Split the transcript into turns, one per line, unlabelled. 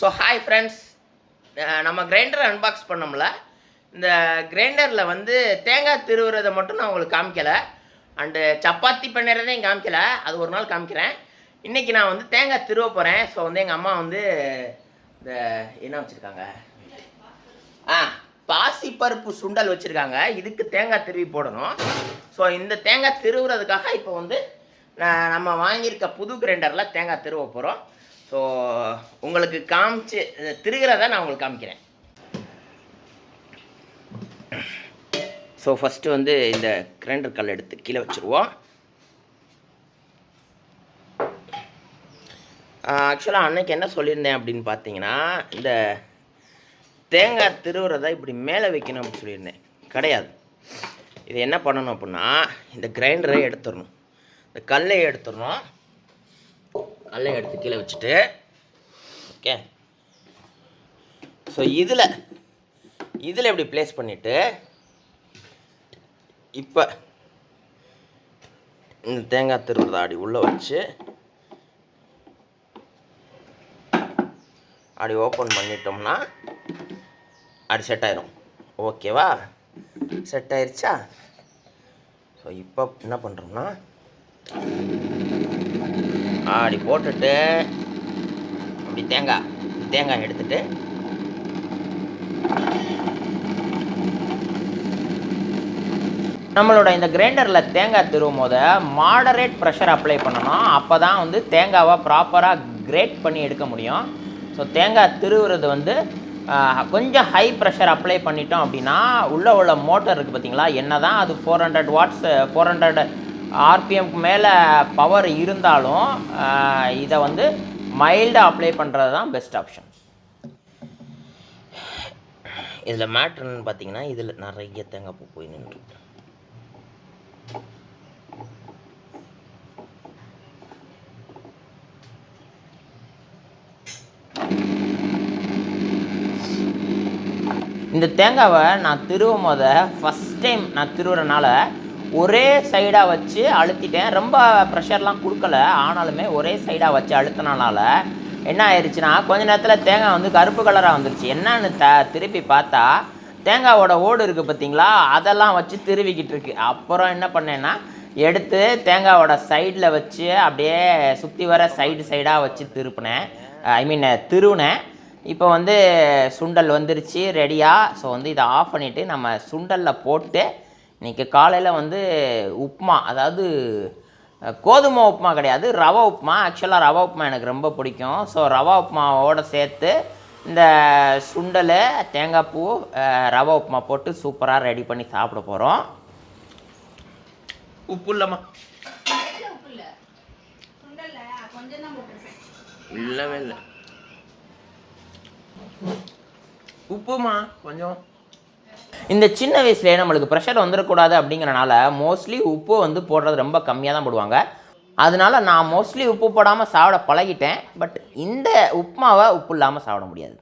So hi friends நம்ம grinder unbox பண்ணோம்ல. இந்த கிரைண்டரில் வந்து தேங்காய் திருவுறதை மட்டும் நான் உங்களுக்கு காமிக்கலை. அண்டு சப்பாத்தி பண்ணுறதையும் காமிக்கலை. அது ஒரு நாள் காமிக்கிறேன். இன்றைக்கி நான் வந்து தேங்காய் திருவ போகிறேன் ஸோ வந்து எங்கள் அம்மா வந்து இந்த என்ன வச்சுருக்காங்க? ஆ பாசிப்பருப்பு சுண்டல் வச்சுருக்காங்க. இதுக்கு தேங்காய் திருவி போடணும். ஸோ இந்த தேங்காய் திருவுறதுக்காக இப்போ வந்து நம்ம வாங்கியிருக்க புது கிரைண்டரில் தேங்காய் திருவ போகிறோம் ஸோ உங்களுக்கு காமிச்சு திருகிறத நான் உங்களுக்கு காமிக்கிறேன். ஸோ ஃபஸ்ட்டு வந்து இந்த கிரைண்டர் கல் எடுத்து கீழே வச்சுருவோம். ஆக்சுவலாக அன்னைக்கு என்ன சொல்லியிருந்தேன் அப்படின்னு பார்த்தீங்கன்னா இந்த தேங்காய் திருவுறதை இப்படி மேலே வைக்கணும் அப்படின்னு சொல்லியிருந்தேன். கிடையாது. இது என்ன பண்ணணும் அப்படின்னா இந்த கிரைண்டரை எடுத்துடணும். இந்த கல்லை எடுத்துடணும். கல்லை எடுத்து கீழே வச்சுட்டு ஓகே ஸோ இதில் இதில் இப்படி ப்ளேஸ் பண்ணிவிட்டு இப்போ இந்த தேங்காய் திருவுறத அடி உள்ளே வச்சு அப்படி ஓப்பன் பண்ணிட்டோம்னா அப்படி செட் ஆயிரும். ஓகேவா செட் ஆயிருச்சா? ஸோ இப்போ என்ன பண்ணுறோம்னா அப்படி போட்டுட்டு அப்படி தேங்காய் தேங்காய் எடுத்துட்டு நம்மளோட இந்த கிரைண்டரில் தேங்காய் திருவும் போது மாடரேட் ப்ரெஷர் அப்ளை பண்ணணும். அப்போ தான் வந்து தேங்காவை ப்ராப்பராக கிரேட் பண்ணி எடுக்க முடியும். ஸோ தேங்காய் திருவுறது வந்து கொஞ்சம் ஹை ப்ரெஷர் அப்ளை பண்ணிட்டோம் அப்படின்னா உள்ளே உள்ள மோட்டர் இருக்குது பார்த்தீங்களா என்ன தான் அது four hundred watts four hundred ஆர்பிஎம்க்கு மேலே பவர் இருந்தாலும் இதை வந்து மைல்டாக அப்ளை பண்ணுறது தான் பெஸ்ட் ஆப்ஷன் இதில் மேட்ருன்னு பார்த்தீங்கன்னா இதில் நிறைய தேங்காய் பூ போய் நின்று இந்த தேங்காவை நான் திருவும் போத ஃபஸ்ட் டைம் நான் திருவுறனால ஒரே சைடாக வச்சு அழுத்திட்டேன். ரொம்ப ப்ரெஷர்லாம் கொடுக்கல. ஆனாலுமே ஒரே சைடாக வச்சு அழுத்தினால என்ன ஆயிடுச்சுன்னா கொஞ்ச நேரத்தில் தேங்காய் வந்து கருப்பு கலராக வந்துருச்சு. என்னன்னு த திருப்பி பார்த்தா தேங்காவோட ஓடு இருக்குது பார்த்தீங்களா அதெல்லாம் வச்சு திருவிக்கிட்டு இருக்கு. அப்புறம் என்ன பண்ணேன்னா எடுத்து தேங்காவோட சைடில் வச்சு அப்படியே சுற்றி வர சைடு சைடாக வச்சு திருப்பினேன். ஐ மீன் திருவினேன். இப்போ வந்து சுண்டல் வந்துருச்சு ரெடியாக ஸோ வந்து இதை ஆஃப் பண்ணிவிட்டு நம்ம சுண்டலில் போட்டு இன்றைக்கி காலையில் வந்து உப்புமா அதாவது கோதுமை உப்புமா கிடையாது ரவா உப்புமா ஆக்சுவலாக ரவா உப்புமா எனக்கு ரொம்ப பிடிக்கும். ஸோ ரவா உப்புமாவோடு சேர்த்து இந்த சுண்டல் தேங்காய் பூ ரவா உப்புமா போட்டு சூப்பராக ரெடி பண்ணி சாப்பிட போகிறோம் உப்பு இல்லைம்மா. இல்லவே இல்லை. உப்புமா கொஞ்சம். இந்த சின்ன வயசுலேயே நம்மளுக்கு ப்ரெஷர் வந்துடக்கூடாது அப்படிங்கிறனால மோஸ்ட்லி உப்பு வந்து போடுறது ரொம்ப கம்மியாக தான் போடுவாங்க. அதனால நான் மோஸ்ட்லி உப்பு போடாமல் சாப்பிட பழகிட்டேன். பட் இந்த உப்புமாவை உப்பு இல்லாமல் சாப்பிட முடியாது.